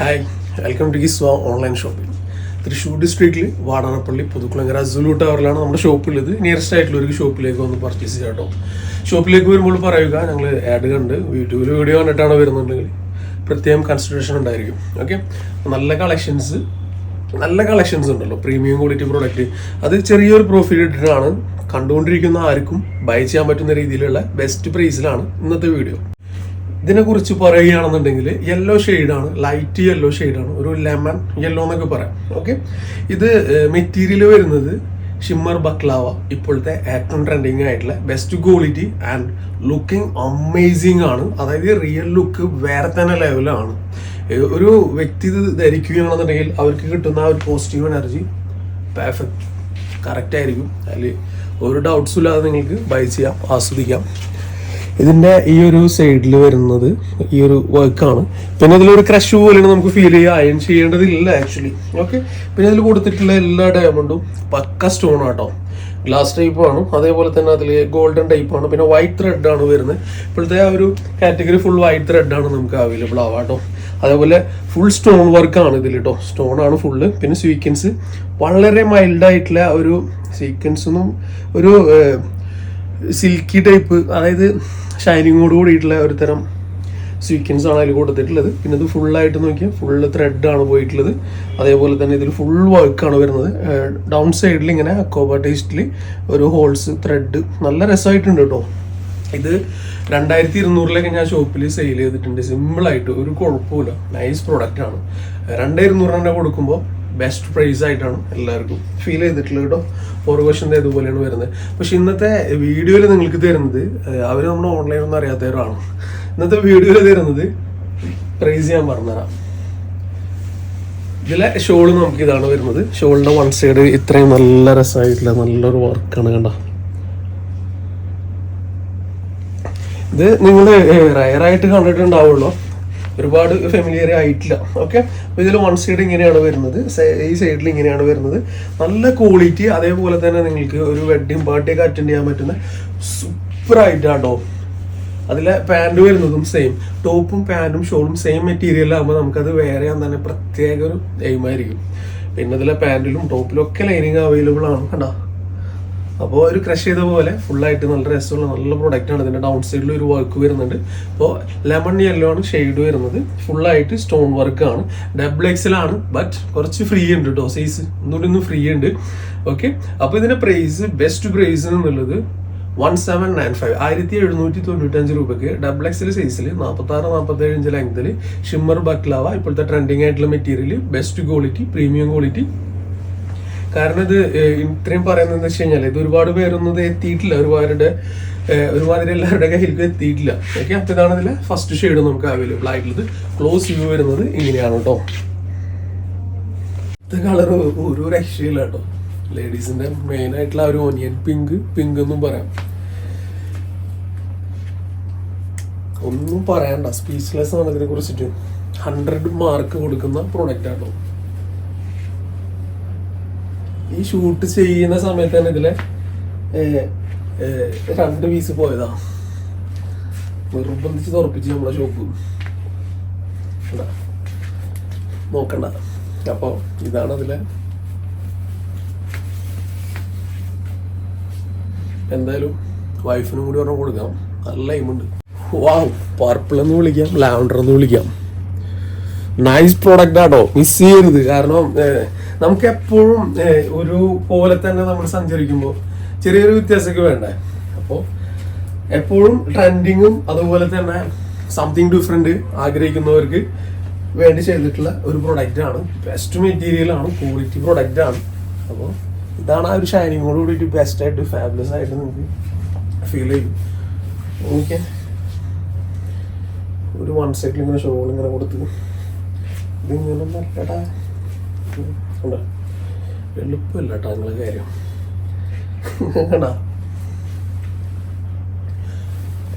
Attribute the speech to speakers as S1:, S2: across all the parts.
S1: Hi welcome to ഗിസ്വ online shopping Thrissur ഡിസ്ട്രിക്റ്റിൽ വാടാനപ്പള്ളി പുതുക്കുളങ്ങര സുലു ടവറിലാണ് നമ്മുടെ ഷോപ്പുള്ളത് നിയറസ്റ്റ് ആയിട്ടുള്ള ഒരു ഷോപ്പിലേക്ക് വന്ന് പർച്ചേസ് ചെയ്യാം കേട്ടോ. ഷോപ്പിലേക്ക് വരുമ്പോൾ പറയുക ഞങ്ങൾ ആഡ് കണ്ട് യൂട്യൂബിൽ വീഡിയോ കണ്ടിട്ടാണ് വരുന്നുണ്ടെങ്കിൽ പ്രത്യേകം കൺസിഡറേഷൻ ഉണ്ടായിരിക്കും. ഓക്കെ നല്ല കളക്ഷൻസ് നല്ല കളക്ഷൻസ് ഉണ്ടല്ലോ. പ്രീമിയം ക്വാളിറ്റി പ്രോഡക്റ്റ് അത് ചെറിയൊരു പ്രോഫിറ്റ് ഇട്ടിട്ടാണ് കണ്ടുകൊണ്ടിരിക്കുന്ന ആർക്കും ബൈ ചെയ്യാൻ പറ്റുന്ന രീതിയിലുള്ള ബെസ്റ്റ് പ്രൈസിലാണ് ഇന്നത്തെ വീഡിയോ ഇതിനെ കുറിച്ച് പറയുകയാണെന്നുണ്ടെങ്കിൽ യെല്ലോ ആണ് ലൈറ്റ് യെല്ലോ ആണ് ഒരു ലെമൺ യെല്ലോ എന്നൊക്കെ പറയാം. ഓക്കെ ഇത് മെറ്റീരിയൽ വരുന്നത് ഷിമ്മർ ബക്ലാവ ഇപ്പോഴത്തെ ഏറ്റവും ട്രെൻഡിങ് ആയിട്ടുള്ള best quality and looking amazing ആണ്. അതായത് റിയൽ ലുക്ക് വേറെ തന്നെ ലെവലാണ് ഒരു വ്യക്തി ഇത് ധരിക്കുകയാണെന്നുണ്ടെങ്കിൽ അവർക്ക് കിട്ടുന്ന ആ ഒരു പോസിറ്റീവ് എനർജി പെർഫെക്റ്റ് കറക്റ്റ് ആയിരിക്കും. അതിൽ ഒരു ഡൗട്ട്സും ഇല്ലാതെ നിങ്ങൾക്ക് ബൈ ചെയ്യാം ആസ്വദിക്കാം. ഇതിന്റെ ഈ ഒരു സൈഡിൽ വരുന്നത് ഈ ഒരു വർക്കാണ് പിന്നെ ഇതിലൊരു ക്രഷ് പോലെയാണ് നമുക്ക് ഫീൽ ചെയ്യുക. അയൺ ചെയ്യേണ്ടതില്ല ആക്ച്വലി ഓക്കെ പിന്നെ ഇതിൽ കൊടുത്തിട്ടുള്ള എല്ലാ ഡയമണ്ടും പക്ക സ്റ്റോൺ ആട്ടോ. ഗ്ലാസ് ടൈപ്പ് ആണ്. അതേപോലെ തന്നെ അതിൽ ഗോൾഡൻ ടൈപ്പ് ആണ്. പിന്നെ വൈറ്റ് ത്രെഡ് ആണ് വരുന്നത്. ഇപ്പോഴത്തെ ആ ഒരു കാറ്റഗറി ഫുൾ വൈറ്റ് ത്രെഡ് ആണ് നമുക്ക് അവൈലബിൾ ആവാം കേട്ടോ അതേപോലെ ഫുൾ സ്റ്റോൺ വർക്ക് ആണ് ഇതിൽ കേട്ടോ സ്റ്റോൺ ആണ് ഫുള്ള് പിന്നെ സ്വീക്കൻസ് വളരെ മൈൽഡായിട്ടുള്ള ഒരു സീക്വൻസ് ഒന്നും ഒരു സിൽക്കി ടൈപ്പ് അതായത് ഷൈനിങ്ങോട് കൂടിയിട്ടുള്ള ഒരു തരം സീക്വൻസ് ആണ് അതിൽ കൊടുത്തിട്ടുള്ളത്. പിന്നെ ഇത് ഫുള്ളായിട്ട് നോക്കിയാൽ ഫുള്ള് ത്രെഡാണ് പോയിട്ടുള്ളത്. അതേപോലെ തന്നെ ഇതിൽ ഫുൾ വർക്കാണ് വരുന്നത്. ഡൗൺ സൈഡിൽ ഇങ്ങനെ അക്കോബ ടേസ്റ്റിൽ ഒരു ഹോൾസ് ത്രെഡ് നല്ല രസമായിട്ടുണ്ട് കേട്ടോ ഇത് രണ്ടായിരത്തി ഇരുന്നൂറിലൊക്കെ ഞാൻ ഷോപ്പിൽ സെയിൽ ചെയ്തിട്ടുണ്ട്. സിമ്പിളായിട്ട് ഒരു കുഴപ്പമില്ല നൈസ് പ്രോഡക്റ്റ് ആണ്. രണ്ടായിരുന്നൂറ് തന്നെ കൊടുക്കുമ്പോൾ ബെസ്റ്റ് പ്രൈസ് ആയിട്ടാണ് എല്ലാവർക്കും ഫീൽ ചെയ്തിട്ടുള്ളത് കേട്ടോ ഫോർവേഷന്റെ ഇതുപോലെയാണ് വരുന്നത്. പക്ഷെ ഇന്നത്തെ വീഡിയോയിൽ നിങ്ങൾക്ക് തരുന്നത് അവർ നമ്മുടെ ഓൺലൈൻ ഒന്നും അറിയാത്തവരാണ് ഇന്നത്തെ വീഡിയോയിൽ തരുന്നത് പ്രൈസ് ഞാൻ പറഞ്ഞുതരാം. ഇതിലെ ഷോൾ നമുക്ക് ഇതാണ് വരുന്നത്. ഷോളിന്റെ വൺ സൈഡ് ഇത്രയും നല്ല രസമായിട്ടുള്ള നല്ലൊരു വർക്കാണ് കണ്ട? ഇത് നിങ്ങൾ റയറായിട്ട് കണ്ടിട്ടുണ്ടാവുള്ളൂ. ഒരുപാട് ഫെമിലിയർ ആയിട്ടില്ല. ഓക്കെ അപ്പോൾ ഇതിൽ വൺ സൈഡ് ഇങ്ങനെയാണ് വരുന്നത്. ഈ സൈഡിൽ ഇങ്ങനെയാണ് വരുന്നത്. നല്ല ക്വാളിറ്റി അതേപോലെ തന്നെ നിങ്ങൾക്ക് ഒരു വെഡ്ഡിങ് പാർട്ടിയൊക്കെ അറ്റൻഡ് ചെയ്യാൻ പറ്റുന്ന സൂപ്പർ ആയിട്ടാട്ടോ. അതിലെ പാന്റ് വരുന്നതും സെയിം ടോപ്പും പാന്റും ഷോളും സെയിം മെറ്റീരിയൽ ആകുമ്പോൾ നമുക്കത് വേറെ തന്നെ പ്രത്യേക ഒരു എയിമായിരിക്കും പിന്നെ ഇതിലെ പാന്റിലും ടോപ്പിലും ഒക്കെ ലൈനിങ് അവൈലബിൾ ആണ്. കണ്ടോ? അപ്പോൾ ഒരു ക്രഷ് ചെയ്ത പോലെ ഫുള്ളായിട്ട് നല്ല രസമുള്ള നല്ല പ്രൊഡക്റ്റ് ആണ്. ഇതിന്റെ ഡൗൺ സൈഡിൽ ഒരു വർക്ക് വരുന്നുണ്ട്. അപ്പോൾ ലെമൺ യെല്ലോ ആണ് ഷെയ്ഡ് വരുന്നത്. ഫുള്ളായിട്ട് സ്റ്റോൺ വർക്ക് ആണ്. ഡബിൾ എക്സൽ ആണ് ബട്ട് കുറച്ച് ഫ്രീ ഉണ്ട് കേട്ടോ സൈസ് ഒന്നുകൂടി ഒന്ന് ഫ്രീ ഉണ്ട്. ഓക്കെ അപ്പോൾ ഇതിന്റെ പ്രൈസ് ബെസ്റ്റ് പ്രൈസ് എന്നുള്ളത് വൺ സെവൻ നയൻ ഫൈവ് ആയിരത്തി എഴുന്നൂറ്റി തൊണ്ണൂറ്റഞ്ച് രൂപയ്ക്ക് ഡബിൾ എക്സൽ സൈസിൽ നാൽപ്പത്തി ആറ് നാൽപ്പത്തി ഏഴ് ഇഞ്ച് ലെങ്തിൽ ഷിമ്മർ ബക്ലാവ ഇപ്പോഴത്തെ ട്രെൻഡിങ് ആയിട്ടുള്ള material best quality premium quality കാരണം ഇത് ഇത്രയും പറയുന്നത് എന്താ വെച്ച് കഴിഞ്ഞാൽ ഇത് ഒരുപാട് പേരൊന്നും എത്തിയിട്ടില്ല. ഒരുപാട് ഒരുമാതിരി എല്ലാവരുടെ കയ്യിലേക്ക് എത്തിയിട്ടില്ല. ഓക്കെ അപ്പൊ ഇതാണ് ഇതിലെ ഫസ്റ്റ് ഷെയ്ഡ് നമുക്ക് അവൈലബിൾ ആയിട്ടുള്ളത്. ക്ലോസ് വ്യൂ വരുന്നത് ഇങ്ങനെയാണ് കേട്ടോ ഇത് കളർ ഓരോ രക്ഷയില്ല കേട്ടോ ലേഡീസിന്റെ മെയിൻ ആയിട്ടുള്ള ഒരു ഓനിയൻ പിങ്ക് പിങ്ക് എന്നും പറയാം. ഒന്നും പറയണ്ട. സ്പീച്ച്ലെസ് ആണ് ഇതിനെ കുറിച്ചിട്ട് ഹൺഡ്രഡ് മാർക്ക് കൊടുക്കുന്ന പ്രോഡക്റ്റ് ആട്ടോ ഈ ഷൂട്ട് ചെയ്യുന്ന സമയത്ത് തന്നെ ഇതിലെ രണ്ട് പീസ് പോയതാ. നിർബന്ധിച്ച് തുറപ്പിച്ച് നമ്മളെ ഷോപ്പ്. നോക്കണ്ട. അപ്പൊ ഇതാണ് അതിലെ. എന്തായാലും വൈഫിനും കൂടി ഒരെണ്ണം കൊടുക്കാം. നല്ല എയിമുണ്ട് വാവ് പർപ്പിൾ എന്ന് വിളിക്കാം ലാവണ്ടർ എന്ന് വിളിക്കാം. നൈസ് പ്രോഡക്റ്റ് ആട്ടോ. മിസ് ചെയ്യരുത്. കാരണം നമുക്ക് എപ്പോഴും ഒരു പോലെ തന്നെ നമ്മൾ സഞ്ചരിക്കുമ്പോൾ ചെറിയൊരു വ്യത്യാസമൊക്കെ വേണ്ടേ? അപ്പോൾ എപ്പോഴും ട്രെൻഡിങ്ങും അതുപോലെ തന്നെ സംതിങ് ഡിഫറെന്റ് ആഗ്രഹിക്കുന്നവർക്ക് വേണ്ടി ചെയ്തിട്ടുള്ള ഒരു പ്രൊഡക്റ്റ് ആണ്. ബെസ്റ്റ് മെറ്റീരിയൽ ആണ് ക്വാളിറ്റി പ്രൊഡക്റ്റ് ആണ്. അപ്പോൾ ഇതാണ് ആ ഒരു ഷൈനിങ്ങോട് കൂടിയിട്ട് ബെസ്റ്റ് ആയിട്ട് ഫാബുലസ് ആയിട്ട് നിങ്ങൾക്ക് ഫീൽ ചെയ്യും. ഓക്കെ. ഒരു വൺ സൈഡിൽ ഇങ്ങനെ ഷോൾ ഇങ്ങനെ കൊടുത്ത് ഇതിങ്ങനെ നല്ലടാ കണ്ടോ എളുപ്പമില്ല കേട്ടോ നിങ്ങളെ കാര്യം.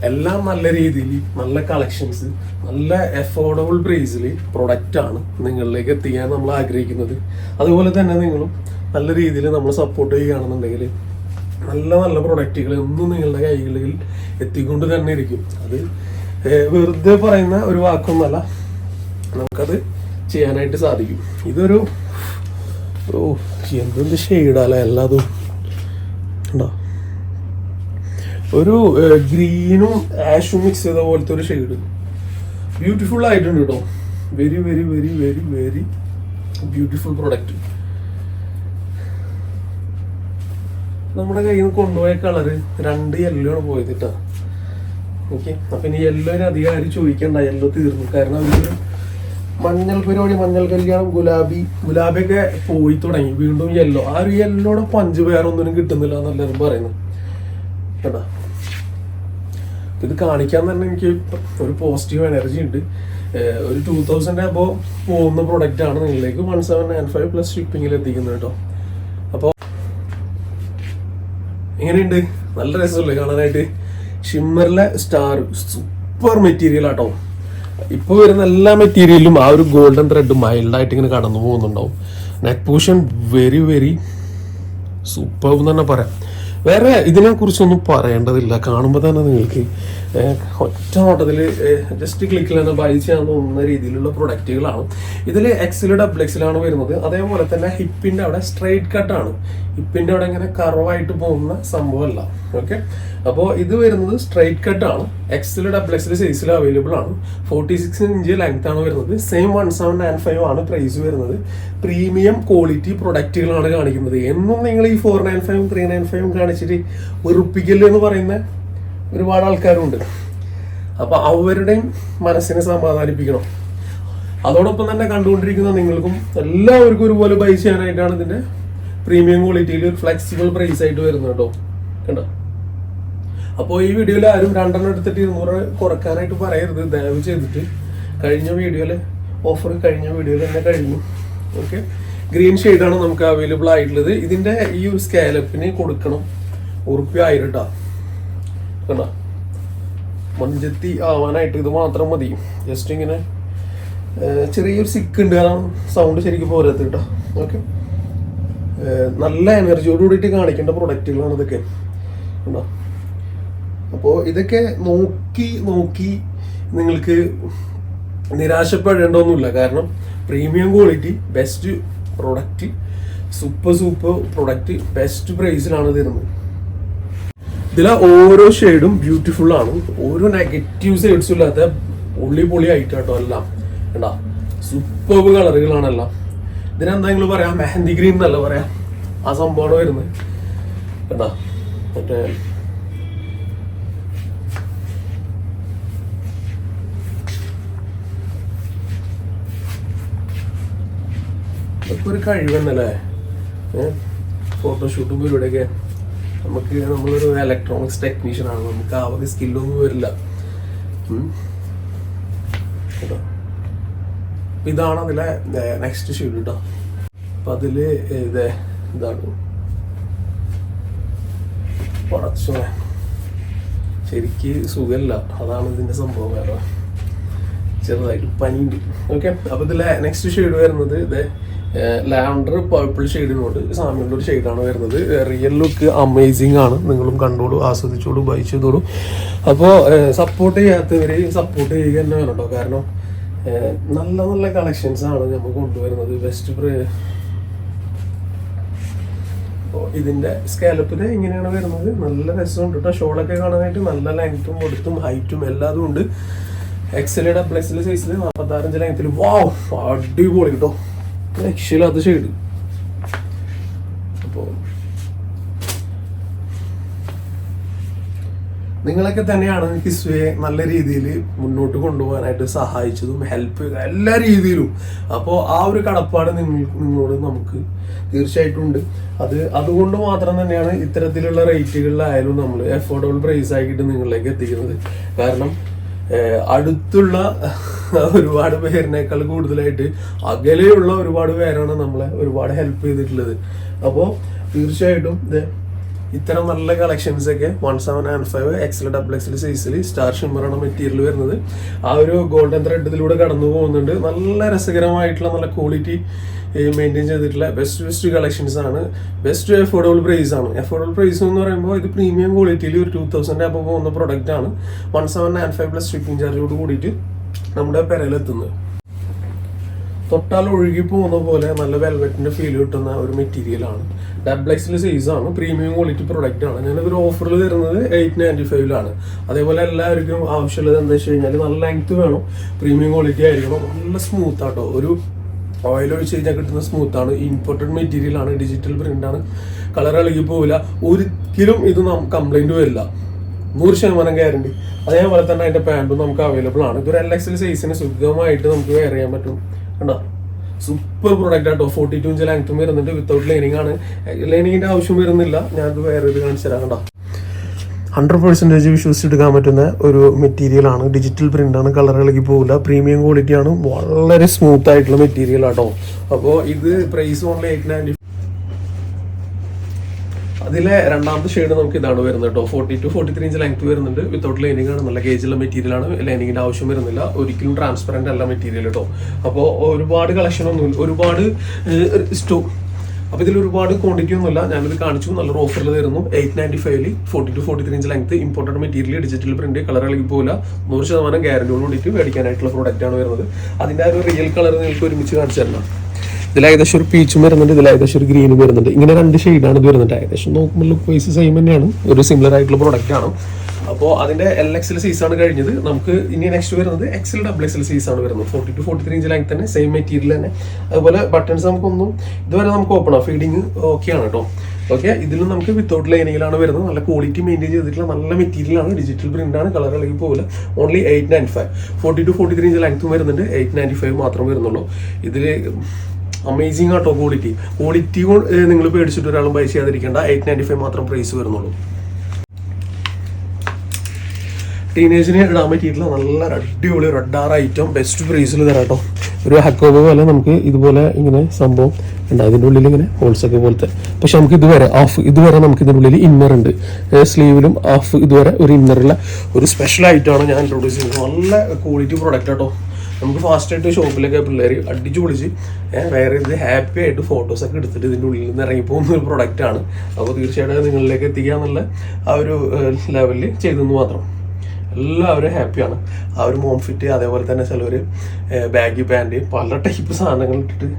S1: എല്ലാം നല്ല രീതിയിൽ നല്ല കളക്ഷൻസ് നല്ല എഫോർഡബിൾ പ്രൈസിൽ പ്രൊഡക്റ്റ് ആണ് നിങ്ങളിലേക്ക് എത്തിക്കാൻ നമ്മൾ ആഗ്രഹിക്കുന്നത്. അതുപോലെ തന്നെ നിങ്ങളും നല്ല രീതിയിൽ നമ്മൾ സപ്പോർട്ട് ചെയ്യുകയാണെന്നുണ്ടെങ്കിൽ നല്ല നല്ല പ്രൊഡക്റ്റുകൾ എന്നും നിങ്ങളുടെ കൈകളിൽ എത്തിക്കൊണ്ട് തന്നെ ഇരിക്കും. അത് വെറുതെ പറയുന്ന ഒരു വാക്കൊന്നുമല്ല നമുക്കത് ചെയ്യാനായിട്ട് സാധിക്കും. ഇതൊരു ഓ എന്തെന്ത് ഷെയ്ഡാല എല്ലാതും. ഒരു ഗ്രീനും ആഷും മിക്സ് ചെയ്ത പോലത്തെ ഒരു ഷെയ്ഡ് ബ്യൂട്ടിഫുൾ ആയിട്ടുണ്ട് കേട്ടോ. Very very very very very beautiful product നമ്മുടെ കയ്യിൽ നിന്ന് കൊണ്ടുപോയ കളറ് രണ്ട് യെല്ലോ ആണ് പോയത് കേട്ടോ. ഓക്കെ അപ്പൊ ഇനി യെല്ലോ അധികം ആരും ചോദിക്കണ്ട. യെല്ലോ തീർന്നു. കാരണം മഞ്ഞൾ പരിപാടി മഞ്ഞൾ കല്യാണം ഗുലാബി. ഗുലാബിയൊക്കെ പോയി തുടങ്ങി. വീണ്ടും യെല്ലോ ആ ഒരു യെല്ലോടെ പഞ്ച് വേറെ ഒന്നിനും കിട്ടുന്നില്ല എന്നെല്ലാവരും പറയുന്നു കേട്ടാ? ഇത് കാണിക്കാൻ തന്നെ എനിക്ക് ഒരു പോസിറ്റീവ് എനർജി ഉണ്ട്. ഒരു ടൂ തൗസൻഡ് അബോ പോകുന്ന പ്രൊഡക്റ്റ് ആണ് നിങ്ങളിലേക്ക് one seven nine five plus ഷിപ്പിങ്ങിൽ എത്തിക്കുന്നത് കേട്ടോ. അപ്പോൾ എങ്ങനെയുണ്ട്? നല്ല രസമല്ലേ കാണാനായിട്ട്? ഷിമ്മറിലെ സ്റ്റാർ സൂപ്പർ മെറ്റീരിയൽ ആട്ടോ. ഇപ്പോൾ വരുന്ന എല്ലാ മെറ്റീരിയലും ആ ഒരു ഗോൾഡൻ ത്രെഡ് മൈൽഡായിട്ട് ഇങ്ങനെ കടന്നു പോകുന്നുണ്ടാവും. Neck portion very very super എന്ന് തന്നെ പറയാം. വേറെ ഇതിനെ കുറിച്ചൊന്നും പറയേണ്ടതില്ല. കാണുമ്പോൾ തന്നെ നിങ്ങൾക്ക് ഒറ്റ ഓട്ടത്തിൽ ജസ്റ്റ് ക്ലിക്കിൽ തന്നെ ബൈ ചെയ്യാൻ തോന്നുന്ന രീതിയിലുള്ള പ്രൊഡക്റ്റുകളാണ് ഇതിൽ എക്സിൽ ഡബിൾ എക്സിലാണ് വരുന്നത്. അതേപോലെ തന്നെ ഹിപ്പിന്റെ അവിടെ സ്ട്രെയിറ്റ് കട്ടാണ് ഹിപ്പിന്റെ അവിടെ ഇങ്ങനെ കറവായിട്ട് പോകുന്ന സംഭവമല്ല. ഓക്കെ അപ്പോൾ ഇത് വരുന്നത് സ്ട്രൈറ്റ് കട്ട് ആണ്. എക്സിൽ ഡബിൾ എക്സിൽ സൈസിൽ അവൈലബിൾ ആണ്. ഫോർട്ടി സിക്സ് ഇഞ്ച് ലെങ്ത് ആണ് വരുന്നത്. Same one seven nine five ആണ് പ്രൈസ് വരുന്നത്. പ്രീമിയം ക്വാളിറ്റി പ്രൊഡക്റ്റുകളാണ് കാണിക്കുന്നത്. എന്നും നിങ്ങൾ ഈ ഫോർ നയൻ ഫൈവും ത്രീ നയൻ ഫൈവും കാണിച്ചിട്ട് വെറുപ്പിക്കല്ലോ എന്ന് പറയുന്ന ഒരുപാട് ആൾക്കാരുണ്ട്. അപ്പോൾ അവരുടെയും മനസ്സിനെ സമാധാനിപ്പിക്കണം. അതോടൊപ്പം തന്നെ കണ്ടുകൊണ്ടിരിക്കുന്ന നിങ്ങൾക്കും എല്ലാവർക്കും ഒരുപോലെ ബൈ ചെയ്യാനായിട്ടാണ് ഇതിന്റെ പ്രീമിയം ക്വാളിറ്റിയിൽ ഒരു ഫ്ലെക്സിബിൾ പ്രൈസ് ആയിട്ട് വരുന്നു കേട്ടോ. കണ്ടോ? അപ്പോൾ ഈ വീഡിയോയിൽ ആരും രണ്ടെണ്ണം എടുത്തിട്ട് ഇരുന്നൂറ് കുറക്കാനായിട്ട് പറയരുത്. ദയവ് ചെയ്തിട്ട് കഴിഞ്ഞ വീഡിയോയിൽ ഓഫർ കഴിഞ്ഞ വീഡിയോയിൽ തന്നെ കഴിഞ്ഞു. ഓക്കെ ഗ്രീൻ ഷെയ്ഡാണ് നമുക്ക് അവൈലബിൾ ആയിട്ടുള്ളത്. ഇതിന്റെ ഈ ഒരു സ്കാലപ്പിന് കൊടുക്കണം ഉറുപ്പ്യ ആയിരം കേട്ടോ കണ്ടോ? മഞ്ചത്തി ആവാനായിട്ട് ഇത് മാത്രം മതി. ജസ്റ്റ് ഇങ്ങനെ ചെറിയൊരു സിക്ക് ഉണ്ട്. കാരണം സൗണ്ട് ശരിക്കും പോരാത്ത കേട്ടോ ഓക്കെ നല്ല എനർജിയോട് കൂടിയിട്ട് കാണിക്കേണ്ട പ്രൊഡക്റ്റുകളാണ് ഇതൊക്കെ. ഉണ്ടോ? അപ്പോൾ ഇതൊക്കെ നോക്കി നോക്കി നിങ്ങൾക്ക് നിരാശപ്പെടേണ്ടതൊന്നുമില്ല. കാരണം premium quality best product super super product best പ്രൈസിലാണ് തരുന്നത് ഇതിലെ ഓരോ ഷെയ്ഡും ബ്യൂട്ടിഫുൾ ആണ്. ഓരോ നെഗറ്റീവ് സൈഡ്സും ഇല്ലാത്ത പൊള്ളി പൊളി ആയിട്ട് കേട്ടോ എല്ലാം കേട്ടാ സൂപ്പർ കളറുകളാണ് എല്ലാം. ഇതിനെന്താ നിങ്ങൾ പറയാ? മെഹന്തി ഗ്രീൻ എന്നല്ല പറയാം? ആ സംഭവമാണ് വരുന്നത്? കേട്ടാ മറ്റേ ഇതൊക്കെ ഒരു കഴിവെന്നല്ലേ? ഫോട്ടോഷൂട്ടും പരിപാടിയൊക്കെ. നമുക്ക് നമ്മളൊരു ഇലക്ട്രോണിക്സ് ടെക്നീഷ്യൻ ആണ്. നമുക്ക് ആ വക സ്കില്ലൊന്നും വരില്ല. കേട്ടോ അപ്പൊ ഇതാണ് അതിലെ നെക്സ്റ്റ് ഷെയ്ഡ് കേട്ടോ അപ്പൊ അതിൽ ഇത് ഇതാണ്. ശരിക്ക് സുഖമില്ല. അതാണ് ഇതിന്റെ സംഭവം വേറെ. ചെറുതായിട്ട് പനിയുണ്ട്. ഓക്കെ അപ്പൊ ഇതിലെ നെക്സ്റ്റ് ഷെയ്ഡ് വരുന്നത് ഇത് ലാവണ്ടർ പർപ്പിൾ ഷെയ്ഡിനോട് സാമ്യമുള്ള ഒരു ഷെയ്ഡാണ് വരുന്നത്. റിയൽ ലുക്ക് അമേസിങ് ആണ്. നിങ്ങളും കണ്ടോളൂ ആസ്വദിച്ചോളൂ ബൈ ചെയ്തോളൂ. അപ്പോൾ സപ്പോർട്ട് ചെയ്യാത്തവരെയും സപ്പോർട്ട് ചെയ്യുക തന്നെ വേണം കേട്ടോ കാരണം നല്ല നല്ല കളക്ഷൻസ് ആണ് നമ്മൾ കൊണ്ടുവരുന്നത്. ബെസ്റ്റ് പ്രേ ഇതിന്റെ സ്കാലപ്പിന് ഇങ്ങനെയാണ് വരുന്നത്. നല്ല രസമുണ്ട് കേട്ടോ ഷോളൊക്കെ കാണാനായിട്ട് നല്ല ലെങ്ത്തും കൊടുത്തും ഹൈറ്റും എല്ലാതും ഉണ്ട്. എക്സൽ ഡബിൾ എക്സൽ സൈസിൽ നാൽപ്പത്താറഞ്ച് ലെങ്ത്തിൽ വാവ് അടിപൊളി കേട്ടോ അത് ഷെയ്ഡ് അപ്പോൾ നിങ്ങളൊക്കെ തന്നെയാണ് ഹിസ്വയെ നല്ല രീതിയിൽ മുന്നോട്ട് കൊണ്ടുപോകാനായിട്ട് സഹായിച്ചതും ഹെൽപ്പ് ചെയ്ത എല്ലാ രീതിയിലും. അപ്പോൾ ആ ഒരു കടപ്പാട് നിങ്ങൾ നിങ്ങളോട് നമുക്ക് തീർച്ചയായിട്ടും ഉണ്ട്. അത് അതുകൊണ്ട് മാത്രം തന്നെയാണ് ഇത്തരത്തിലുള്ള റേറ്റുകളിലായാലും നമ്മൾ അഫോർഡബിൾ പ്രൈസ് ആക്കിയിട്ട് നിങ്ങളിലേക്ക് എത്തിക്കുന്നത്. കാരണം അടുത്തുള്ള ഒരുപാട് പേരിനേക്കാൾ കൂടുതലായിട്ട് അകലെയുള്ള ഒരുപാട് പേരാണ് നമ്മളെ ഒരുപാട് ഹെൽപ്പ് ചെയ്തിട്ടുള്ളത്. അപ്പോൾ തീർച്ചയായിട്ടും ഇത്തരം നല്ല കളക്ഷൻസ് ഒക്കെ one seven and five XL double XL സൈസിൽ സ്റ്റാർ ഷിമ്മറാണ് മെറ്റീരിയൽ വരുന്നത്. ആ ഒരു ഗോൾഡൻ ത്രെഡ് ഇതിലൂടെ കടന്നു പോകുന്നുണ്ട്. നല്ല രസകരമായിട്ടുള്ള നല്ല ക്വാളിറ്റി മെയിന്റെയിൻ ചെയ്തിട്ടുള്ള ബെസ്റ്റ് ബെസ്റ്റ് കളക്ഷൻസ് ആണ്. ബെസ്റ്റ് എഫോർഡബിൾ പ്രൈസ് ആണ്. എഫോർഡബിൾ പ്രൈസ് എന്ന് പറയുമ്പോൾ ഇത് പ്രീമിയം ക്വാളിറ്റിയിൽ ഒരു ടൂ തൗസൻഡ് അപ്പോൾ പോകുന്ന പ്രൊഡക്റ്റ് ആണ്. One seven nine five plus shipping ചാർജോട് കൂടിയിട്ട് നമ്മുടെ പെരയിലെത്തുന്നത്. തൊട്ടാൽ ഒഴുകി പോകുന്ന പോലെ നല്ല വെൽവെറ്റിന്റെ ഫീൽ കിട്ടുന്ന ഒരു എക്സിൽ സൈസ് ആണ്. പ്രീമിയം ക്വാളിറ്റി പ്രൊഡക്റ്റ് ആണ്. ഞാനതൊരു ഓഫറിൽ തരുന്നത് എയ്റ്റ് നയന്റി ഫൈവിലാണ് അതേപോലെ എല്ലാവർക്കും ആവശ്യമുള്ളത് എന്താ വെച്ച് കഴിഞ്ഞാൽ നല്ല ലെങ്ത് വേണം. പ്രീമിയം ക്വാളിറ്റി ആയിരിക്കണം. നല്ല സ്മൂത്ത് ആട്ടോ. ഒരു ഓയിൽ ഒഴിച്ച് കഴിഞ്ഞാൽ കിട്ടുന്ന സ്മൂത്ത് ആണ്. ഇമ്പോർട്ടഡ് മെറ്റീരിയൽ ആണ്. ഡിജിറ്റൽ പ്രിന്റ് ആണ്. കളർ ഇളകി പോവില്ല. ഒരിക്കലും ഇത് കംപ്ലൈന്റ് വരില്ല. നൂറ് ശതമാനം ഗ്യാരണ്ടി അതേപോലെ തന്നെ അതിന്റെ പാന്റും നമുക്ക് അവൈലബിൾ ആണ്. ഇതൊരു എൽ എക്സൽ സൈസിന് സുഖമായിട്ട് നമുക്ക് വെയർ ചെയ്യാൻ പറ്റും. കണ്ടോ? സൂപ്പർ പ്രോഡക്റ്റ് ആട്ടോ. ഫോർട്ടി ടു ഇഞ്ച് ലെങ്ത്തും വരുന്നുണ്ട്. വിത്തൗട്ട് ലൈനിങ് ആണ്. ലൈനിങ്ങിന്റെ ആവശ്യം വരുന്നില്ല. ഞാനത് വേറെ ഇത് കാണിച്ചു തരാം കണ്ടോ? ഹൺഡ്രഡ് പെർസെന്റേജ് വിശ്വസിച്ചെടുക്കാൻ പറ്റുന്ന ഒരു മെറ്റീരിയൽ ആണ്. ഡിജിറ്റൽ ആണ്. കളർ ഇളകി പോകില്ല പ്രീമിയം ക്വാളിറ്റി ആണ്. വളരെ സ്മൂത്ത് ആയിട്ടുള്ള മെറ്റീരിയൽ ആട്ടോ. അപ്പോൾ ഇത് പ്രൈസ് ഓൺലി എയ്റ്റ് നയന്റി അതിലെ രണ്ടാമത്തെ ഷെയ്ഡ് നമുക്ക് ഇതാണ് വരുന്നത് കേട്ടോ. Forty two forty three inch length വരുന്നുണ്ട്. വിത്തൗട്ട് ലൈനിങ് ആണ്. നല്ല ഗേജുള്ള മെറ്റീരിയൽ ആണ്. ലൈനിങ്ങിന്റെ ആവശ്യം വരുന്നില്ല. ഒരിക്കലും ട്രാൻസ്പെറന്റ് അല്ല മെറ്റീരിയൽ കേട്ടോ. അപ്പോൾ ഒരുപാട് കളക്ഷൻ ഒന്നും ഒരുപാട് സ്റ്റോ അപ്പോൾ ഇതിൽ ഒരുപാട് ക്വാണ്ടിറ്റി ഒന്നുമില്ല. ഞാനിത് കാണിച്ചു. നല്ല ഓഫറിൽ തരുന്നു. എയ്റ്റ് നയന്റി ഫൈവിൽ forty two forty three inch length important material digital print colour ഇളകി പോകില്ല നൂറ് ശതമാനം ഗ്യാരണ്ടിയോട് കൂടിയിട്ട് മേടിക്കാനായിട്ടുള്ള പ്രോഡക്റ്റ് ആണ് വരുന്നത്. അതിന്റെ ആ ഒരു റിയൽ കളർ നിങ്ങൾക്ക് ഒരുമിച്ച് കാണിച്ചു തരണം. ഇതിൽ ഏകദേശം ഒരു പീച്ചും വരുന്നുണ്ട് ഇതിൽ ഏകദേശം ഒരു ഗ്രീനും വരുന്നുണ്ട്. ഇങ്ങനെ രണ്ട് ഷെയ്ഡാണ് ഇത് വരുന്നുണ്ട് ഏകദേശം നോക്കുമ്പോൾ ലുക്ക് വൈസ് സെയിം തന്നെയാണ്. ഒരു സിമിലർ ആയിട്ടുള്ള പ്രോഡക്റ്റ് ആണ്. അപ്പോൾ അതിന്റെ എൽ എക്സിൽ ആണ് കഴിഞ്ഞത്. നമുക്ക് ഇനി നെക്സ്റ്റ് വരുന്നത് എക്സൽ ഡബിൾ സൈസ് ആണ് വരുന്നത്. Forty two forty three inch length തന്നെ സെയിം മെറ്റീരിയൽ തന്നെ. അതുപോലെ ബട്ടൺസ് നമുക്കൊന്നും ഇതുവരെ നമുക്ക് ഓപ്പൺ ആണ് ഫീഡിങ് ആണ് കേട്ടോ ഓക്കെ ഇതിലും നമുക്ക് വിത്തൗട്ട് ലൈനിങ്ങിലാണ് വരുന്നത്. നല്ല ക്വാളിറ്റി മെയിന്റെയിൻ ചെയ്തിട്ടുള്ള നല്ല മെറ്റീരിയലാണ് ഡിജിറ്റൽ പ്രിന്റ് ആണ്. കളർ ഇളകി പോലെ only eight nine five forty two forty three inch ലെങ്ത്തും വരുന്നുണ്ട്. എയ്റ്റ് നയന്റി ഫൈവ് മാത്രം വരുന്നുള്ളൂ. ഇതിൽ അമേസിംഗ് ആട്ടോ ക്വാളിറ്റി ക്വാളിറ്റി നിങ്ങൾ പേടിച്ചിട്ട് ഒരാളും പൈസ ചെയ്യാതിരിക്കേണ്ട. എയ്റ്റ് നയന്റി ഫൈവ് മാത്രം പ്രൈസ് വരുന്നുള്ളൂ. ടീനേജിന് ഇടാൻ പറ്റിയിട്ടുള്ള നല്ല അടിപൊളി റെഡാർ ഐറ്റം ബെസ്റ്റ് പ്രൈസിൽ തരാം കേട്ടോ ഒരു ഹക്കോബ് പോലെ നമുക്ക് ഇതുപോലെ ഇങ്ങനെ സംഭവം ഉണ്ട് അതിന്റെ ഉള്ളിൽ ഇങ്ങനെ ഹോൾസ് ഒക്കെ പോലത്തെ. പക്ഷെ നമുക്ക് ഇതുവരെ ഹാഫ് ഇതുവരെ നമുക്ക് ഇതിന്റെ ഉള്ളിൽ ഇന്നർ ഉണ്ട്. സ്ലീവിലും ഹാഫ് ഇതുവരെ ഒരു ഇന്നറുള്ള ഒരു സ്പെഷ്യൽ ഐറ്റമാണ് ഞാൻ ഇൻട്രൊഡ്യൂസ് ചെയ്യുന്നത്. നല്ല ക്വാളിറ്റി പ്രോഡക്റ്റ് കേട്ടോ നമുക്ക് ഫാസ്റ്റ് ആയിട്ട് ഷോപ്പിലൊക്കെ പിള്ളേർ അടിച്ചു പൊളിച്ച് വേറെ ഇത് ഹാപ്പി ആയിട്ട് ഫോട്ടോസൊക്കെ എടുത്തിട്ട് ഇതിന്റെ ഉള്ളിൽ നിന്ന് ഇറങ്ങി പോകുന്ന ഒരു പ്രൊഡക്റ്റ് ആണ്. അപ്പോൾ തീർച്ചയായിട്ടും നിങ്ങളിലേക്ക് എത്തിക്കുക എന്നുള്ള ആ ഒരു ലെവലിൽ ചെയ്തെന്ന് മാത്രം. എല്ലാവരും ഹാപ്പിയാണ് ആ ഒരു മോം ഫിറ്റ് അതേപോലെ തന്നെ ചിലവർ ബാഗി പാന്റ് പല ടൈപ്പ് സാധനങ്ങൾ ഇട്ടിട്ട്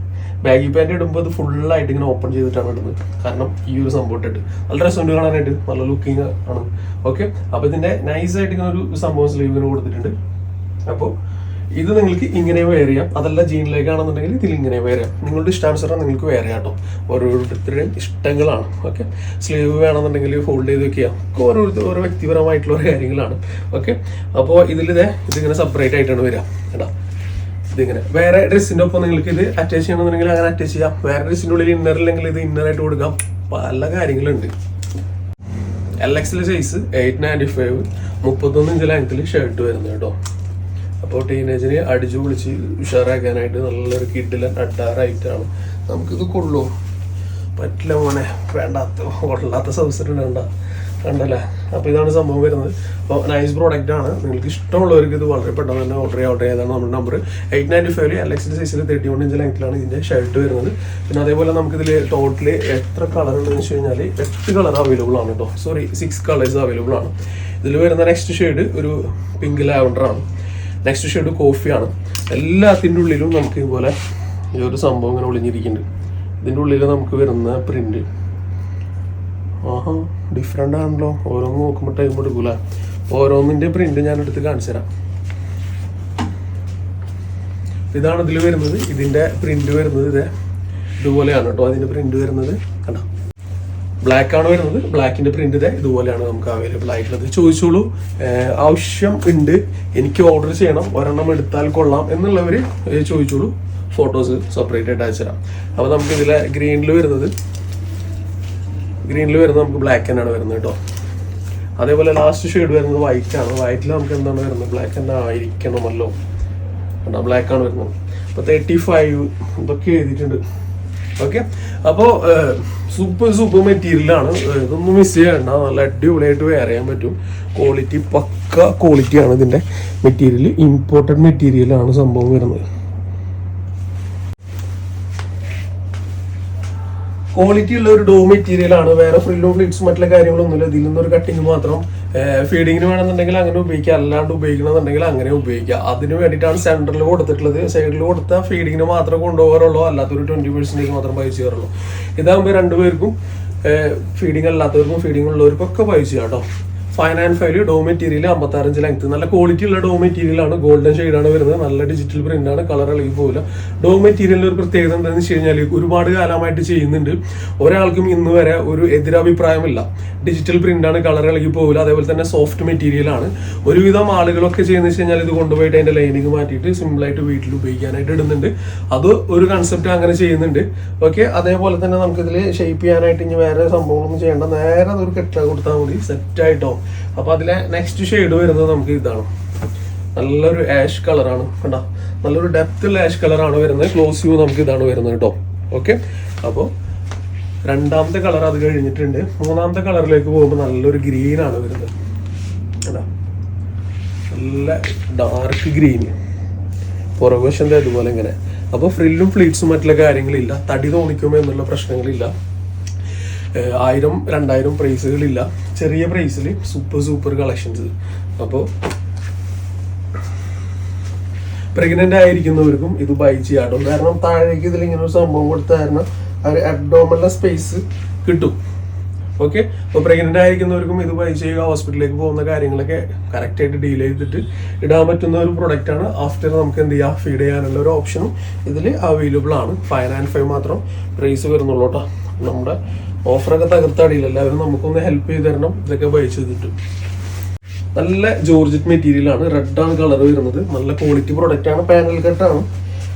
S1: ബാഗി പാന്റ് ഇടുമ്പോൾ അത് ഫുള്ളായിട്ട് ഇങ്ങനെ ഓപ്പൺ ചെയ്തിട്ടാണ് ഇടുന്നത്. കാരണം ഈ ഒരു സംഭവം ഇട്ടിട്ട്. നല്ല രസമുണ്ട് കാണാനായിട്ട്. നല്ല ലുക്കിങ് ആണ്. ഓക്കെ അപ്പോൾ ഇതിന്റെ നൈസായിട്ട് ഇങ്ങനെ ഒരു സംഭവം സ്ലീവിന് കൊടുത്തിട്ടുണ്ട്. അപ്പോൾ ഇത് നിങ്ങൾക്ക് ഇങ്ങനെ വെയർ ചെയ്യാം. അതല്ല ജീനിലേക്കാണെന്നുണ്ടെങ്കിൽ ഇതിൽ ഇങ്ങനെ വെയർ ചെയ്യാം. നിങ്ങളുടെ ഇഷ്ടാനുസരണം നിങ്ങൾക്ക് ചെയ്യാം കേട്ടോ. ഓരോരുത്തരുടെയും ഇഷ്ടങ്ങളാണ്. ഓക്കെ സ്ലീവ് വേണമെന്നുണ്ടെങ്കിൽ ഫോൾഡ് ചെയ്ത് വെക്കുക. ഓരോരുത്തർ ഓരോ വ്യക്തിപരമായിട്ടുള്ള ഓരോ കാര്യങ്ങളാണ്. ഓക്കെ അപ്പോൾ ഇതിലിതേ ഇതിങ്ങനെ സെപ്പറേറ്റ് ആയിട്ടാണ് വരിക. കേട്ടോ? ഇതിങ്ങനെ. വേറെ ഡ്രസ്സിന്റെ ഒപ്പം നിങ്ങൾക്ക് ഇത് അറ്റാച്ച് ചെയ്യണമെന്നുണ്ടെങ്കിൽ അങ്ങനെ അറ്റാച്ച് ചെയ്യാം. വേറെ ഡ്രസ്സിന്റെ ഉള്ളിൽ ഇന്നർ ഇല്ലെങ്കിൽ ഇത് ഇന്നറായിട്ട് കൊടുക്കാം. പല കാര്യങ്ങളുണ്ട്. എൽ എക്സിലെ സൈസ് എയ്റ്റ് നയന്റി ഫൈവ് മുപ്പത്തൊന്ന് ഇഞ്ച് ലെങ്ത്തിൽ ഷർട്ട് വരുന്നത് കേട്ടോ. അപ്പോൾ ടീനേജിനെ അടിച്ചു പൊളിച്ച് ഉഷാറാക്കാനായിട്ട് നല്ലൊരു കിഡിലൻ അഡാറായിട്ടാണ് നമുക്കിത് കൊള്ളൂ. പറ്റില്ല മോനെ വേണ്ടാത്ത കൊള്ളാത്ത സൗസരം വേണ്ട. കണ്ടല്ലേ? അപ്പോൾ ഇതാണ് സംഭവം വരുന്നത്. അപ്പോൾ നൈസ് പ്രോഡക്റ്റ് ആണ്. നിങ്ങൾക്ക് ഇഷ്ടമുള്ളവർക്ക് ഇത് വളരെ പെട്ടെന്ന് തന്നെ ഓർഡർ ചെയ്യാം. ഓർഡർ ചെയ്താണ് നമ്മുടെ നമ്പർ എയ്റ്റ് നയന്റി ഫൈവ് അലക്സിന്റെ സൈസിൽ തേർട്ടി വൺ ഇഞ്ച് ലെങ്ത്തിലാണ് ഇതിന്റെ ഷർട്ട് വരുന്നത്. പിന്നെ അതേപോലെ നമുക്കിതിൽ ടോട്ടലി എത്ര കളർ ഉണ്ടെന്ന് വെച്ച് കഴിഞ്ഞാൽ എട്ട് കളർ അവൈലബിൾ ആണ് കേട്ടോ സോറി സിക്സ് കളേഴ്സ് അവൈലബിൾ ആണ്. ഇതിൽ വരുന്ന നെക്സ്റ്റ് ഷെയ്ഡ് ഒരു പിങ്ക് ലാവൻഡർ ആണ്. നെക്സ്റ്റ് ഷെയ്ഡ് കോഫിയാണ്. എല്ലാത്തിന്റെ ഉള്ളിലും നമുക്ക് ഇതുപോലെ ഈ ഒരു സംഭവം ഇങ്ങനെ ഒളിഞ്ഞിരിക്കുന്നുണ്ട്. ഇതിന്റെ ഉള്ളിൽ നമുക്ക് വരുന്ന പ്രിന്റ് ആഹാ ഡിഫറെന്റ് ആണല്ലോ. ഓരോന്ന് നോക്കുമ്പോൾ ടൈം എടുക്കൂല. ഓരോന്നിന്റെ പ്രിന്റ് ഞാൻ എടുത്ത് കാണിച്ചു തരാം. ഇതാണ് ഇതിൽ വരുന്നത്. ഇതിന്റെ പ്രിന്റ് വരുന്നത് ഇതേ. ഇതുപോലെയാണ് കേട്ടോ അതിന്റെ പ്രിന്റ് വരുന്നത്. കണ്ടോ? ബ്ലാക്ക് ആണ് വരുന്നത്. ബ്ലാക്കിന്റെ പ്രിന്റ് ഇതേ. ഇതുപോലെയാണ് നമുക്ക് അവൈലബിൾ ആയിട്ടുള്ളത്. ചോദിച്ചോളൂ. ആവശ്യം ഉണ്ട്. എനിക്ക് ഓർഡർ ചെയ്യണം. ഒരെണ്ണം എടുത്താൽ കൊള്ളാം എന്നുള്ളവർ ചോദിച്ചോളൂ. ഫോട്ടോസ് സെപ്പറേറ്റ് അയച്ചു തരാം. അപ്പോൾ നമുക്ക് ഇതിലെ ഗ്രീനിൽ വരുന്നത്. ഗ്രീനിൽ വരുന്നത് നമുക്ക് ബ്ലാക്ക് തന്നെയാണ് വരുന്നത് കേട്ടോ. അതേപോലെ ലാസ്റ്റ് ഷെയ്ഡ് വരുന്നത് വൈറ്റ് ആണ്. വൈറ്റിൽ നമുക്ക് എന്താണ് വരുന്നത്? ബ്ലാക്ക് തന്നെ ആയിരിക്കണമല്ലോ. ബ്ലാക്ക് ആണ് വരുന്നത്. അപ്പോൾ തേർട്ടി ഫൈവ് ഇതൊക്കെ എഴുതിയിട്ടുണ്ട്. ഓക്കെ അപ്പോൾ സൂപ്പർ സൂപ്പർ മെറ്റീരിയലാണ് ഇതൊന്നും മിസ് ചെയ്യണ്ട. നല്ല അടിപൊളിയായിട്ട് വെയർ ചെയ്യാൻ പറ്റും. ക്വാളിറ്റി പക്ക ക്വാളിറ്റിയാണ് ഇതിന്റെ മെറ്റീരിയൽ ഇമ്പോർട്ടന്റ് മെറ്റീരിയലാണ് സംഭവം വരുന്നത്. ക്വാളിറ്റി ഉള്ള ഒരു ഡോ മെറ്റീരിയൽ ആണ്. വേറെ ഫ്രില്ലോ ഫ്ലിറ്റ്സ് മറ്റുള്ള കാര്യങ്ങളൊന്നുമില്ല. ഇതിൽ നിന്നൊരു കട്ടിങ് മാത്രം ഫീഡിങ്ങിന് വേണമെന്നുണ്ടെങ്കിൽ അങ്ങനെ ഉപയോഗിക്കുക അല്ലാണ്ട് ഉപയോഗിക്കണമെന്നുണ്ടെങ്കിൽ അങ്ങനെ ഉപയോഗിക്കുക അതിന് വേണ്ടിയിട്ടാണ് സെന്ററിൽ കൊടുത്തിട്ടുള്ളത്. സൈഡിൽ കൊടുത്ത ഫീഡിങ്ങിന് മാത്രം കൊണ്ടുപോകാറുള്ളൂ. അല്ലാത്തൊരു ട്വന്റി പെർസെന്റേജ് മാത്രം പൈസ കയറുള്ളൂ ഇതാകുമ്പോൾ രണ്ടുപേർക്കും ഫീഡിങ് അല്ലാത്തവർക്കും ഫീഡിങ് ഉള്ളവർക്കും ഒക്കെ പൈസ കേട്ടോ ഫൈൻ ആൻഡ് ഫൈവ് ഡോ മെറ്റീരിയൽ അമ്പത്താറഞ്ച് ലെങ്ത് നല്ല ക്വാളിറ്റി ഉള്ള ഡോ മെറ്റീരിയൽ ആണ്. ഗോൾഡൻ ആണ് വരുന്നത്. നല്ല ഡിജിറ്റൽ പ്രിന്റ് ആണ്. കളർ ഇളകി പോകില്ല ഡോ മെറ്റീരിയലിന് ഒരു പ്രത്യേകത എന്താണെന്ന് വെച്ച് കഴിഞ്ഞാൽ ഒരുപാട് കാലമായിട്ട് ചെയ്യുന്നുണ്ട്. ഒരാൾക്കും ഇന്ന് വരെ ഒരു എതിരഭിപ്രായമില്ല. ഡിജിറ്റൽ പ്രിന്റ് ആണ് കളർ ഇളകി പോകില്ല അതേപോലെ തന്നെ സോഫ്റ്റ് മെറ്റീരിയൽ ആണ്. ഒരുവിധം ആളുകളൊക്കെ ചെയ്യുന്നത് വെച്ച് കഴിഞ്ഞാൽ ഇത് കൊണ്ടുപോയിട്ട് അതിന്റെ ലൈനിങ് മാറ്റിയിട്ട് സിമ്പിൾ ആയിട്ട് വീട്ടിൽ ഉപയോഗിക്കാനായിട്ട് ഇടുന്നുണ്ട്. അത് ഒരു കൺസെപ്റ്റ് അങ്ങനെ ചെയ്യുന്നുണ്ട്. ഓക്കെ അതേപോലെ തന്നെ നമുക്ക് ഇതിൽ ഷേപ്പ് ചെയ്യാനായിട്ട് ഇനി വേറെ സംഭവങ്ങളൊന്നും ചെയ്യേണ്ട. നേരെ അതൊരു കെട്ടാ കൊടുത്താൽ മതി. സെറ്റ് ആയിട്ടോ അപ്പൊ അതിലെ നെക്സ്റ്റ് ഷെയ്ഡ് വരുന്നത് നമുക്ക് ഇതാണ്. നല്ലൊരു ആഷ് കളറാണ് കണ്ടോ? നല്ലൊരു ഡെപ്ത് ഉള്ള ആഷ് കളറാണ് വരുന്നത്. ക്ലോസ് വ്യൂ നമുക്ക് ഇതാണ് വരുന്നത് കേട്ടോ ഓക്കെ അപ്പോൾ രണ്ടാമത്തെ കളർ അത് കഴിഞ്ഞിട്ടുണ്ട്. മൂന്നാമത്തെ കളറിലേക്ക് പോകുമ്പോൾ നല്ലൊരു ഗ്രീൻ ആണ് വരുന്നത്. കണ്ടോ? നല്ല ഡാർക്ക് ഗ്രീൻ പുറകുവശം ഇതുപോലെ ഇങ്ങനെ. അപ്പോൾ ഫ്രില്ലും ഫ്ലീറ്റ്സും മറ്റുള്ള കാര്യങ്ങളില്ല. തടി തോന്നിക്കുമോ എന്നുള്ള പ്രശ്നങ്ങളില്ല. ആയിരം രണ്ടായിരം പ്രൈസുകളില്ല ചെറിയ പ്രൈസിൽ സൂപ്പർ സൂപ്പർ കളക്ഷൻസ് അപ്പോൾ പ്രഗ്നന്റ് ആയിരിക്കുന്നവർക്കും ഇത് ബൈ ചെയ്യാട്ടോ. കാരണം താഴേക്ക് ഇതിൽ ഇങ്ങനെ ഒരു സംഭവം കൊടുത്ത കാരണം ഒരു അബ്ഡോമലിലെ സ്പേസ് കിട്ടും. ഓക്കെ അപ്പോൾ പ്രഗ്നന്റ് ആയിരിക്കുന്നവർക്കും ഇത് ബൈ ചെയ്യുക ഹോസ്പിറ്റലിലേക്ക് പോകുന്ന കാര്യങ്ങളൊക്കെ കറക്റ്റായിട്ട് ഡീൽ ചെയ്തിട്ട് ഇടാൻ പറ്റുന്ന ഒരു പ്രൊഡക്റ്റാണ് ആഫ്റ്റർ നമുക്ക് എന്ത് ചെയ്യാം? ഫീഡ് ചെയ്യാനുള്ള ഒരു ഓപ്ഷനും ഇതിൽ അവൈലബിൾ ആണ്. ഫൈവ് ആൻഡ് ഫൈവ് മാത്രം പ്രൈസ് വരുന്നുള്ളൂ കേട്ടോ നമ്മുടെ ഓഫറൊക്കെ തകർത്തടിയില്ല എല്ലാവരും നമുക്കൊന്ന് ഹെൽപ്പ് ചെയ്ത് തരണം. ഇതൊക്കെ ബൈ ചെയ്തിട്ട് നല്ല ജോർജറ്റ് മെറ്റീരിയൽ ആണ്. റെഡ് ആണ് കളർ വരുന്നത്. നല്ല ക്വാളിറ്റി പ്രൊഡക്റ്റ് ആണ്. പാനൽ കട്ടാണ്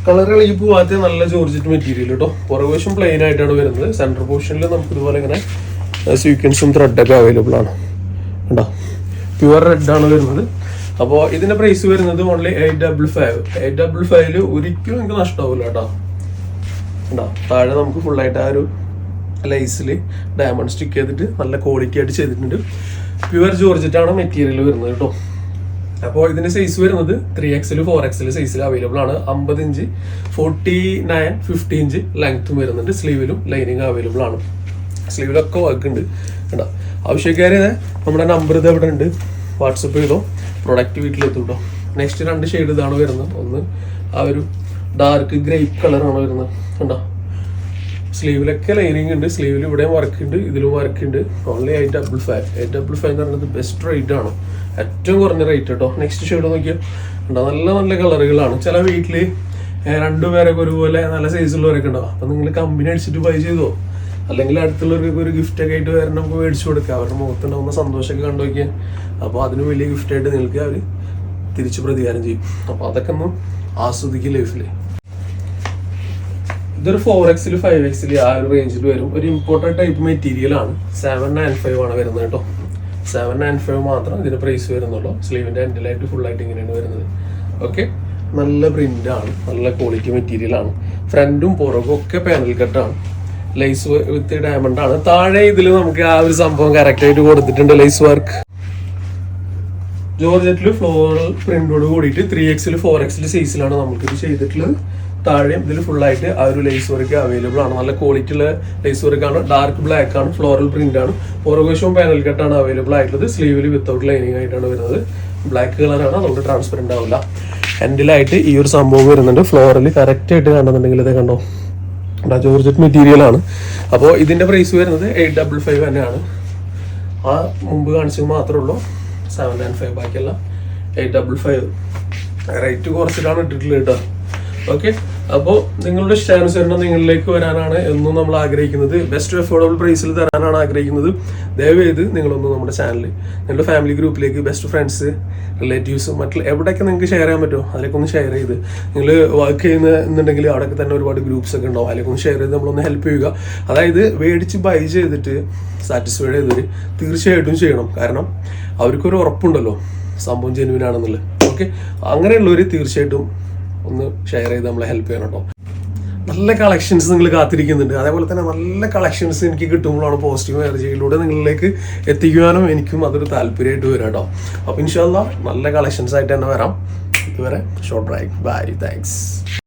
S1: കളർ ഇളകി പോവാത്ത നല്ല ജോർജറ്റ് മെറ്റീരിയൽ കേട്ടോ പുറകുവശം പ്ലെയിൻ ആയിട്ടാണ് വരുന്നത്. സെൻട്രൽ പോർഷനിൽ നമുക്ക് ഇതുപോലെ ഇങ്ങനെ സ്വീക്വൻസും ത്രെഡൊക്കെ അവൈലബിൾ ആണ്. കേട്ടോ പ്യുവർ റെഡ് ആണ് വരുന്നത്. അപ്പോൾ ഇതിന്റെ പ്രൈസ് വരുന്നത് only eight double five eight double ഫൈവിൽ ഒരിക്കലും നിങ്ങൾക്ക് നഷ്ടമാവില്ല കേട്ടോ കേട്ടോ താഴെ നമുക്ക് ഫുള്ളായിട്ട് ആ ഒരു ലൈസിൽ ഡയമണ്ട് സ്റ്റിക്ക് ചെയ്തിട്ട് നല്ല ക്വാളിറ്റി ആയിട്ട് ചെയ്തിട്ടുണ്ട്. പ്യുവർ ജോർജറ്റ് ആണ് മെറ്റീരിയൽ വരുന്നത് കേട്ടോ അപ്പോൾ ഇതിന്റെ സൈസ് വരുന്നത് ത്രീ എക്സിൽ ഫോർ എക്സിൽ സൈസിൽ അവൈലബിൾ ആണ്. അമ്പത് inch forty nine fifty inch ലെങ്ത്തും വരുന്നുണ്ട്. സ്ലീവിലും ലൈനിങ് അവൈലബിൾ ആണ്. സ്ലീവിലൊക്കെ വർക്ക് ഉണ്ട്. കേട്ടോ ആവശ്യക്കാരെ നമ്മുടെ നമ്പർ ഇത് എവിടെ ഉണ്ട്? വാട്സപ്പ് ചെയ്തോ? പ്രൊഡക്റ്റ് വീട്ടിലെത്തും കേട്ടോ നെക്സ്റ്റ് രണ്ട് ഷെയ്ഡ് ഇതാണ് വരുന്നത്. ഒന്ന് ആ ഒരു ഡാർക്ക് ഗ്രേപ്പ് കളറാണ് വരുന്നത്. കണ്ടോ? സ്ലീവിലൊക്കെ ലൈനിങ് ഉണ്ട്. സ്ലീവിൽ ഇവിടെ വർക്ക് ഉണ്ട് ഇതിലും വർക്ക് ഉണ്ട്. Only eight double five eight double five എന്ന് പറയുന്നത് ബെസ്റ്റ് റേറ്റ് ആണ്. ഏറ്റവും കുറഞ്ഞ റേറ്റ് കേട്ടോ നെക്സ്റ്റ് ഷെയ്ഡ് നോക്കിയാൽ നല്ല നല്ല കളറുകളാണ്. ചില വീട്ടിൽ രണ്ടുപേരൊക്കെ ഒരുപോലെ നല്ല സൈസുള്ളവരൊക്കെ ഉണ്ടാവും. അപ്പം നിങ്ങൾ കമ്പനി അടിച്ചിട്ട് ബൈ ചെയ്തോ? അല്ലെങ്കിൽ അടുത്തുള്ളവർക്ക് ഒരു ഗിഫ്റ്റ് ഒക്കെ ആയിട്ട് വരണം നമുക്ക് മേടിച്ചു കൊടുക്കുക അവരുടെ മുഖത്തുണ്ടാവുന്ന സന്തോഷമൊക്കെ കണ്ടു നോക്കിയാൽ അപ്പോൾ അതിന് വലിയ ഗിഫ്റ്റായിട്ട് നിങ്ങൾക്ക് അവർ തിരിച്ച് പ്രതികാരം ചെയ്യും. അപ്പോൾ അതൊക്കെ ഒന്ന് ആസ്വദിക്കും ലൈഫിൽ ഇതൊരു ഫോർ എക്സിൽ ഫൈവ് എക്സിൽ ആ ഒരു റേഞ്ചിൽ വരും. ഒരു ഇമ്പോർട്ടന്റ് ടൈപ്പ് മെറ്റീരിയൽ ആണ്. സെവൻ നയൻ ഫൈവ് ആണ് വരുന്നത് കേട്ടോ. സെവൻ നയൻ ഫൈവ് മാത്രം ഇതിന് പ്രൈസ് വരുന്നുള്ളൂ. സ്ലീവിന്റെ എൻഡിലായിട്ട് ഫുൾ ആയിട്ട് ഇങ്ങനെയാണ് വരുന്നത്. ഓക്കെ നല്ല പ്രിന്റ് ആണ്. നല്ല ക്വാളിറ്റി മെറ്റീരിയൽ ആണ്. ഫ്രണ്ടും പുറകും ഒക്കെ പാനൽ കട്ടാണ് ലൈസ് വിത്ത് ഡയമണ്ട് ആണ്. താഴെ ഇതിൽ നമുക്ക് ആ ഒരു സംഭവം കറക്റ്റ് ആയിട്ട് കൊടുത്തിട്ടുണ്ട് ലൈസ് വർക്ക് ജോർജറ്റിൽ ഫ്ലോറൽ പ്രിന്റോട് കൂടിയിട്ട് ത്രീ എക്സിൽ ഫോർ എക്സിൽ സൈസിലാണ് നമുക്കിത് ചെയ്തിട്ടുള്ളത്. താഴെയും ഇതിൽ ഫുൾ ആയിട്ട് ആ ഒരു ലേസ് വർക്ക് അവൈലബിൾ ആണ്. നല്ല ക്വാളിറ്റി ഉള്ള ലേസ് വർക്ക് ആണ്. ഡാർക്ക് ബ്ലാക്ക് ആണ് ഫ്ലോറൽ പ്രിന്റ് ആണ്. പുറകുവശവും പാനൽ കട്ടാണ് അവൈലബിൾ ആയിട്ടുള്ളത്. സ്ലീവിൽ വിത്തൗട്ട് ലൈനിങ് ആയിട്ടാണ് വരുന്നത്. ബ്ലാക്ക് കളറാണ് അതുകൊണ്ട് ട്രാൻസ്പെറന്റ് ആവില്ല. എൻഡിലായിട്ട് ഈ ഒരു സംഭവം വരുന്നുണ്ട്. ഫ്ലോറിൽ കറക്റ്റ് ആയിട്ട് കണ്ടെന്നുണ്ടെങ്കിൽ ഇത് കണ്ടോ? ജോർജറ്റ് മെറ്റീരിയൽ ആണ്. അപ്പോൾ ഇതിന്റെ പ്രൈസ് വരുന്നത് എയ്റ്റ് ഡബിൾ ഫൈവ് തന്നെയാണ് ആ മുമ്പ് കാണിച്ചത് മാത്രമേ ഉള്ളൂ. സെവൻ നയൻ ഫൈവ് ബാക്കിയല്ല എയ്റ്റ് ഡബിൾ ഫൈവ് റേറ്റ് കുറച്ചിട്ടാണ് ഇട്ടിട്ടുള്ളത് കേട്ടോ. ഓക്കെ അപ്പോൾ നിങ്ങളുടെ ഇഷ്ടാനുസരണം നിങ്ങളിലേക്ക് വരാനാണ് എന്നും നമ്മൾ ആഗ്രഹിക്കുന്നത്. ബെസ്റ്റ് അഫോർഡബിൾ പ്രൈസിൽ തരാനാണ് ആഗ്രഹിക്കുന്നത്. ദയവേത് നിങ്ങളൊന്ന് നമ്മുടെ ചാനൽ നിങ്ങളുടെ ഫാമിലി ഗ്രൂപ്പിലേക്ക് ബെസ്റ്റ് ഫ്രണ്ട്സ് റിലേറ്റീവ്സ് മറ്റുള്ള എവിടെയൊക്കെ നിങ്ങൾക്ക് ഷെയർ ചെയ്യാൻ പറ്റുമോ അതിലേക്ക് ഒന്ന് ഷെയർ ചെയ്ത്. നിങ്ങൾ വർക്ക് ചെയ്യുന്ന എന്നുണ്ടെങ്കിൽ അവിടെയൊക്കെ തന്നെ ഒരുപാട് ഗ്രൂപ്പ്സ് ഒക്കെ ഉണ്ടാവും. അതിലേക്ക് ഒന്ന് ഷെയർ ചെയ്ത് നമ്മളൊന്ന് ഹെൽപ്പ് ചെയ്യുക. അതായത് മേടിച്ച് ബൈ ചെയ്തിട്ട് സാറ്റിസ്ഫൈഡ് ചെയ്തവർ തീർച്ചയായിട്ടും ചെയ്യണം. കാരണം അവർക്കൊരു ഉറപ്പുണ്ടല്ലോ. സംഭവം ജെനുവിനാണെന്നുള്ളത് ഓക്കെ അങ്ങനെയുള്ളവർ തീർച്ചയായിട്ടും ഒന്ന് ഷെയർ ചെയ്ത് നമ്മളെ ഹെൽപ്പ് ചെയ്യണം കേട്ടോ നല്ല കളക്ഷൻസ് നിങ്ങൾ കാത്തിരിക്കുന്നുണ്ട്. അതേപോലെ തന്നെ നല്ല കളക്ഷൻസ് എനിക്ക് കിട്ടുമ്പോഴാണ് പോസിറ്റീവ് എനർജിയിലൂടെ നിങ്ങളിലേക്ക് എത്തിക്കുവാനും എനിക്കും അതൊരു താല്പര്യമായിട്ട് വരാം കേട്ടോ അപ്പോൾ ഇൻഷാല്ല നല്ല കളക്ഷൻസ് ആയിട്ട് തന്നെ വരാം. ഇതുവരെ ഷോർട്ട് റൈറ്റ് ബൈ താങ്ക്സ്